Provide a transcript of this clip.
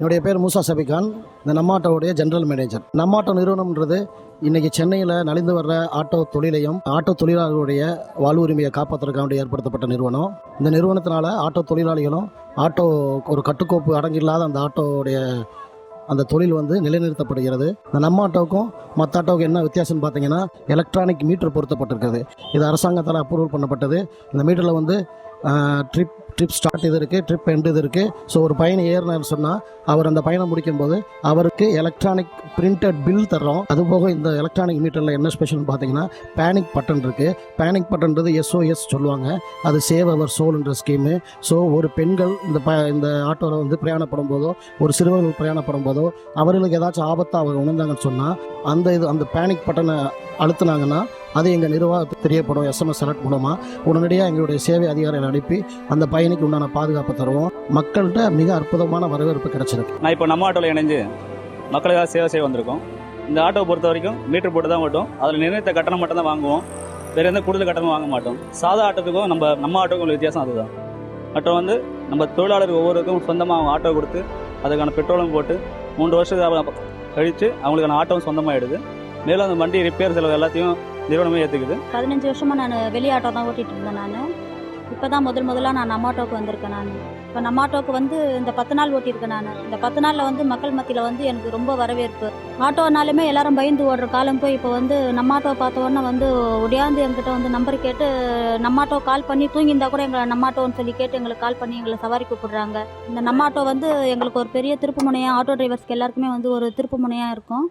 என்னுடைய பேர் மூசா சபிகான். இந்த நம்மாட்டோடைய ஜெனரல் மேனேஜர் நம்மாட்டோ நிறுவனம்ன்றது இன்னைக்கு சென்னையில் நலிந்து வர்ற ஆட்டோ தொழிலையும் ஆட்டோ தொழிலாளர்களுடைய வாழ்வுரிமையை காப்பாற்றுறதுக்காக ஏற்படுத்தப்பட்ட நிறுவனம். இந்த நிறுவனத்தினால ஆட்டோ தொழிலாளிகளும் ஆட்டோ ஒரு கட்டுக்கோப்பு அடங்கில்லாத அந்த ஆட்டோவுடைய அந்த தொழில் வந்து நிலைநிறுத்தப்படுகிறது. இந்த நம்ம ஆட்டோவுக்கும் மற்ற ஆட்டோவுக்கும் என்ன வித்தியாசம்னு பார்த்தீங்கன்னா எலக்ட்ரானிக் மீட்டர் பொருத்தப்பட்டிருக்குது இது அரசாங்கத்தால் அப்ரூவல் பண்ணப்பட்டது. இந்த மீட்டரில் வந்து ட்ரிப் ட்ரிப் ஸ்டார்ட் இது இருக்குது ட்ரிப் எண்ட் இது இருக்குது ஸோ ஒரு பயணம் ஏறினார் சொன்னால் அவர் அந்த பயணம் முடிக்கும்போது அவருக்கு எலக்ட்ரானிக் பிரிண்டட் பில் தர்றோம். அதுபோக இந்த எலக்ட்ரானிக் மீட்டரில் என்ன ஸ்பெஷல்னு பார்த்தீங்கன்னா பேனிக் பட்டன் இருக்குது பேனிக் பட்டன்றது எஸ்ஓஎஸ் சொல்லுவாங்க. அது சேவ் அவர் சோல்ன்ற ஸ்கீமு ஸோ ஒரு பெண்கள் இந்த ப இந்த ஆட்டோவில் வந்து பிரயாணப்படும் போதோ ஒரு சிறுவர்கள் பிரயாணப்படும் போதோ அவர்களுக்கு ஏதாச்சும் ஆபத்தாக அவங்க உணர்ந்தாங்கன்னு சொன்னால் அந்த இது அந்த பேனிக் பட்டனை அழுத்துனாங்கன்னா அது எங்கள் நிர்வாகத்துக்கு தெரியப்படும் எஸ்எம்எஸ் அலர்ட் மூலமாக உடனடியாக எங்களுடைய சேவை அதிகாரிகள் அனுப்பி அந்த பயணிக்கு உண்டான பாதுகாப்பு தருவோம். மக்கள்கிட்ட மிக அற்புதமான வரவேற்பு கிடைச்சிருக்கு. நான் இப்போ நம்ம ஆட்டோவில் இணைஞ்சு மக்களுக்காக சேவை செய்ய வந்திருக்கோம். இந்த ஆட்டோவை பொறுத்த வரைக்கும் மீட்டர் போட்டு தான் ஓட்டும். அதில் நிர்ணயித்த கட்டணம் மட்டும் தான் வாங்குவோம். வேறு எந்த கூடுதல் கட்டணமும் வாங்க மாட்டோம். சாதா ஆட்டோத்துக்கும் நம்ம நம்ம ஆட்டோக்கும் உள்ள வித்தியாசம் அதுதான். மற்றும் வந்து நம்ம தொழிலாளர் ஒவ்வொருக்கும் சொந்தமாக ஆட்டோ கொடுத்து அதுக்கான பெட்ரோலும் போட்டு மூன்று வருஷத்துக்கு கழித்து அவங்களுக்கான ஆட்டோவும் சொந்தமாகிடுது மேலும் அந்த வண்டி ரிப்பேர் செலவு எல்லாத்தையும் நிறுவனமே ஏற்றுக்குது பதினஞ்சு வருஷமாக நான் வெளி ஆட்டோ தான் ஓட்டிகிட்டு இருந்தேன் நான். இப்போ தான் முதல் முதலாக நான் நம்மாட்டோவுக்கு வந்திருக்கேன் நான். இப்போ நம்மாட்டோக்கு வந்து இந்த பத்து நாள் ஓட்டியிருக்கேன் நான். இந்த பத்து நாளில் வந்து மக்கள் மத்தியில் வந்து எனக்கு ரொம்ப வரவேற்பு. ஆட்டோனாலுமே எல்லாரும் பயந்து ஓடுற காலம் போய் இப்போ வந்து நம்மாட்டோ பார்த்த உடனே வந்து ஒடியாந்து எங்கிட்ட வந்து நம்பர் கேட்டு நம்மாட்டோ கால் பண்ணி தூங்கியிருந்தா கூட எங்களை நம்மாட்டோன்னு சொல்லி கேட்டு எங்களுக்கு கால் பண்ணி எங்களை சவாரி கூப்பிடுறாங்க. இந்த நம்மாட்டோ வந்து எங்களுக்கு ஒரு பெரிய திருப்பு முனையாக ஆட்டோ டிரைவர்ஸ்க்கு எல்லாருக்குமே வந்து ஒரு திருப்பு முனையாக இருக்கும்.